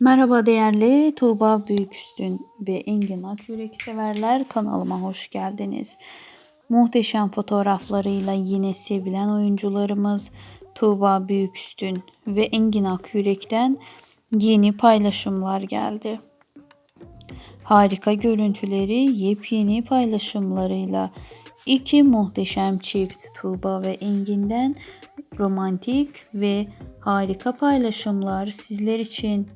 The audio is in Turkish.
Merhaba değerli Tuğba Büyüküstün ve Engin Akyürek severler kanalıma hoş geldiniz. Muhteşem fotoğraflarıyla yine sevilen oyuncularımız Tuğba Büyüküstün ve Engin Akyürek'ten yeni paylaşımlar geldi. Harika görüntüleri yepyeni paylaşımlarıyla iki muhteşem çift Tuğba ve Engin'den romantik ve harika paylaşımlar sizler için.